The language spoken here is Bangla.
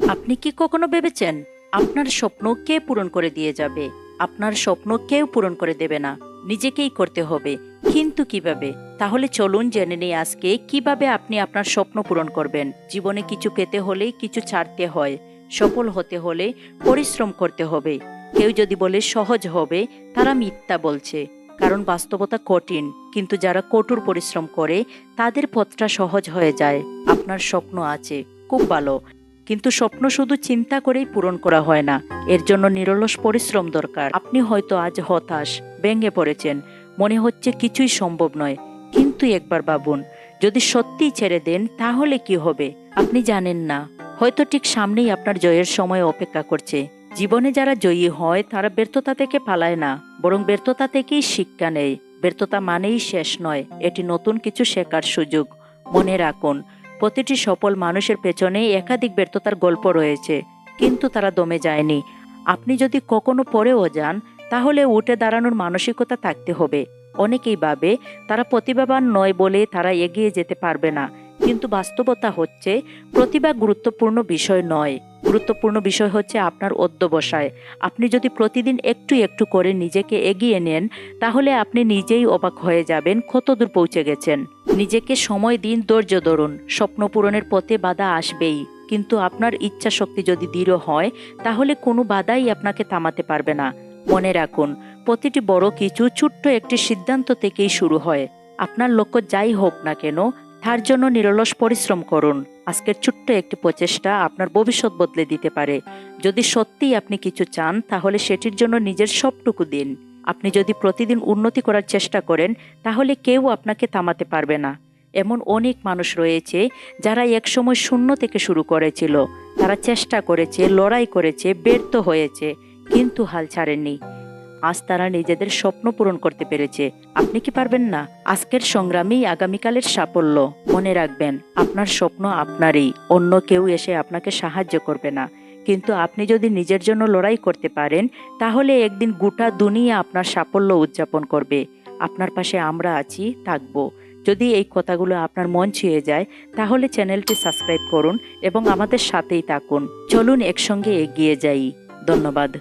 আপনি কি কখনো ভেবেছেন আপনার স্বপ্ন কে পূরণ করে দিয়ে যাবে? আপনার স্বপ্ন কেউ পূরণ করে দেবে না। নিজেকেই করতে হবে। কিন্তু কীভাবে? তাহলে চলুন জেনে নিই আজকে কীভাবে আপনি আপনার স্বপ্ন পূরণ করবেন। জীবনে কিছু পেতে হলে কিছু ছাড়তে হয়। সফল হতে হলে পরিশ্রম করতে হবে। কেউ যদি বলে সহজ হবে, তারা মিথ্যা বলছে। কারণ বাস্তবতা কঠিন। কিন্তু যারা কঠোর পরিশ্রম করে, তাদের পথটা সহজ হয়ে যায়। আপনার স্বপ্ন আছে। খুব ভালো। কিন্তু স্বপ্ন শুধু চিন্তা করেই পূরণ করা হয় না। এর জন্য নিরলস পরিশ্রম দরকার। আপনি হয়তো আজ হতাশ ভেঙে পড়েছেন। মনে হচ্ছে কিছুই সম্ভব নয়। কিন্তু একবার ভাবুন, যদি সত্যিই ছেড়ে দেন, তাহলে কি হবে? আপনি জানেন না। হয়তো ঠিক সামনেই আপনার জয়ের সময় অপেক্ষা করছে। জীবনে যারা জয়ী হয়, তারা ব্যর্থতা থেকে পালায় না। বরং ব্যর্থতা থেকেই শিক্ষা নেয়। ব্যর্থতা মানেই শেষ নয়। এটি নতুন কিছু শেখার সুযোগ। মনে রাখুন প্রতিটি সফল মানুষের পেছনে একাধিক ব্যর্থতার গল্প রয়েছে, কিন্তু তারা দমে যায়নি। আপনি যদি কখনো পরেও যান, তাহলে উঠে দাঁড়ানোর মানসিকতা থাকতে হবে। অনেকেই ভাবে, তারা প্রতিভাবান নয় বলে তারা এগিয়ে যেতে পারবে না। কিন্তু বাস্তবতা হচ্ছে প্রতিভা গুরুত্বপূর্ণ বিষয় নয়। গুরুত্বপূর্ণ বিষয় হচ্ছে আপনার অধ্যবসায়। আপনি যদি প্রতিদিন একটু একটু করে নিজেকে এগিয়ে নেন, তাহলে আপনি নিজেই অবাক হয়ে যাবেন, কতদূর পৌঁছে গেছেন। নিজেকে সময় দিন, ধৈর্য ধরুন। স্বপ্ন পূরণের পথে বাধা আসবেই। কিন্তু আপনার ইচ্ছা শক্তি যদি দৃঢ় হয়, তাহলে কোনো বাধাই আপনাকে থামাতে পারবে না। মনে রাখুন, প্রতিটি বড় কিছু ছোট্ট একটি সিদ্ধান্ত থেকেই শুরু হয়। আপনার লক্ষ্য যাই হোক না কেন তার জন্য নিরলস পরিশ্রম করুন। আজকের ছোট্ট একটি প্রচেষ্টা আপনার ভবিষ্যৎ বদলে দিতে পারে। যদি সত্যিই আপনি কিছু চান, তাহলে সেটির জন্য নিজের সবটুকু দিন। আপনি যদি প্রতিদিন উন্নতি করার চেষ্টা করেন, তাহলে কেউ আপনাকে থামাতে পারবে না। এমন অনেক মানুষ রয়েছে, যারা একসময় শূন্য থেকে শুরু করেছিল। তারা চেষ্টা করেছে, লড়াই করেছে, ব্যর্থ হয়েছে, কিন্তু হাল ছাড়েননি। আজ তারা নিজেদের স্বপ্ন পূরণ করতে পেরেছে। আপনি কি পারবেন না? আজকের সংগ্রামেই আগামীকালের সাফল্য। মনে রাখবেন, আপনার স্বপ্ন আপনারই। অন্য কেউ এসে আপনাকে সাহায্য করবে না। কিন্তু আপনি যদি নিজের জন্য লড়াই করতে পারেন, তাহলে একদিন গোটা দুনিয়া আপনার সাফল্য উদযাপন করবে। আপনার পাশে আমরা আছি, থাকব। যদি এই কথাগুলো আপনার মন ছুঁয়ে যায়, তাহলে চ্যানেলটি সাবস্ক্রাইব করুন এবং আমাদের সাথেই থাকুন। চলুন একসঙ্গে এগিয়ে যাই। ধন্যবাদ।